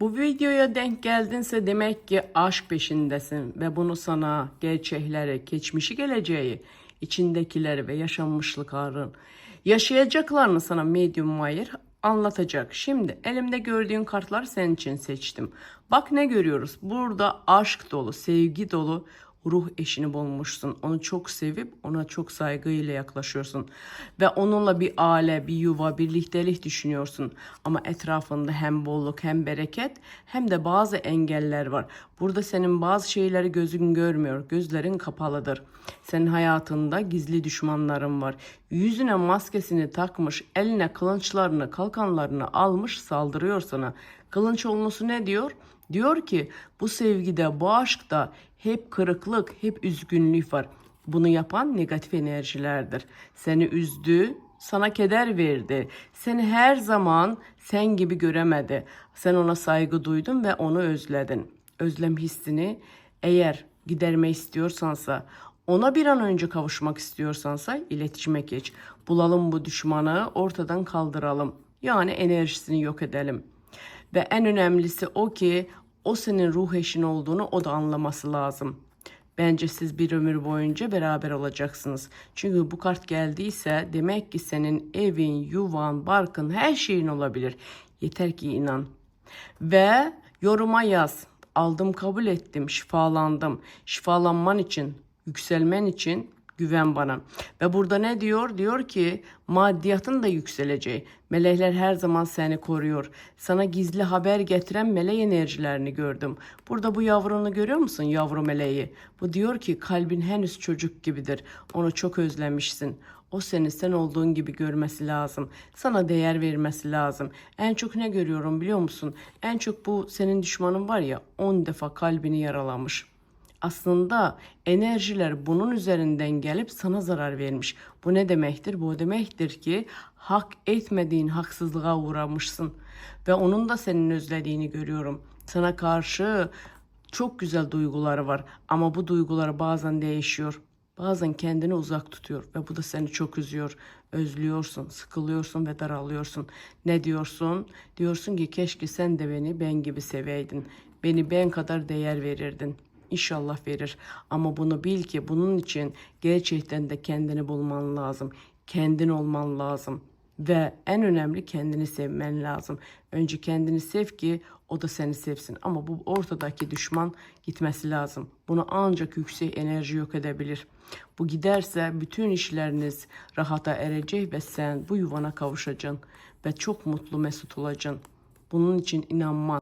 Bu videoya denk geldinse demek ki aşk peşindesin ve bunu sana gerçekleri, geçmişi geleceği, içindekileri ve yaşanmışlıkların, yaşayacaklarını sana Medium Mayer anlatacak. Şimdi elimde gördüğün kartlar senin için seçtim. Bak ne görüyoruz? Burada aşk dolu, sevgi dolu ruh eşini bulmuşsun. Onu çok sevip ona çok saygıyla yaklaşıyorsun. Ve onunla bir aile, bir yuva, birliktelik düşünüyorsun. Ama etrafında hem bolluk hem bereket hem de bazı engeller var. Burada senin bazı şeyleri gözün görmüyor. Gözlerin kapalıdır. Senin hayatında gizli düşmanların var. Yüzüne maskesini takmış, eline kılınçlarını, kalkanlarını almış saldırıyor sana. Kılınç olması ne diyor? Diyor ki bu sevgide, bu aşkta hep kırıklık, hep üzgünlük var. Bunu yapan negatif enerjilerdir. Seni üzdü, sana keder verdi. Seni her zaman sen gibi göremedi. Sen ona saygı duydun ve onu özledin. Özlem hissini eğer giderme istiyorsansa, ona bir an önce kavuşmak istiyorsansa iletişime geç. Bulalım bu düşmanı, ortadan kaldıralım. Yani enerjisini yok edelim. Ve en önemlisi o ki o senin ruh eşin olduğunu o da anlaması lazım. Bence siz bir ömür boyunca beraber olacaksınız. Çünkü bu kart geldiyse demek ki senin evin, yuvan, barkın her şeyin olabilir. Yeter ki inan. Ve yoruma yaz. Aldım kabul ettim, şifalandım. Şifalanman için, yükselmen için güven bana. Ve burada ne diyor? Diyor ki maddiyatın da yükseleceği. Melekler her zaman seni koruyor. Sana gizli haber getiren melek enerjilerini gördüm. Burada bu yavrunu görüyor musun? Yavru meleği. Bu diyor ki kalbin henüz çocuk gibidir. Onu çok özlemişsin. O seni sen olduğun gibi görmesi lazım. Sana değer vermesi lazım. En çok ne görüyorum biliyor musun? En çok bu senin düşmanın var ya 10 defa kalbini yaralamış. Aslında enerjiler bunun üzerinden gelip sana zarar vermiş. Bu ne demektir? Bu demektir ki hak etmediğin haksızlığa uğramışsın. Ve onun da senin özlediğini görüyorum. Sana karşı çok güzel duyguları var ama bu duyguları bazen değişiyor. Bazen kendini uzak tutuyor ve bu da seni çok üzüyor. Özlüyorsun, sıkılıyorsun ve daralıyorsun. Ne diyorsun? Diyorsun ki keşke sen de beni ben gibi seveydin. Beni ben kadar değer verirdin. İnşallah verir. Ama bunu bil ki bunun için gerçekten de kendini bulman lazım. Kendin olman lazım. Ve en önemli kendini sevmen lazım. Önce kendini sev ki o da seni sevsin. Ama bu ortadaki düşman gitmesi lazım. Bunu ancak yüksek enerji yok edebilir. Bu giderse bütün işleriniz rahata erecek ve sen bu yuvana kavuşacaksın. Ve çok mutlu mesut olacaksın. Bunun için inanman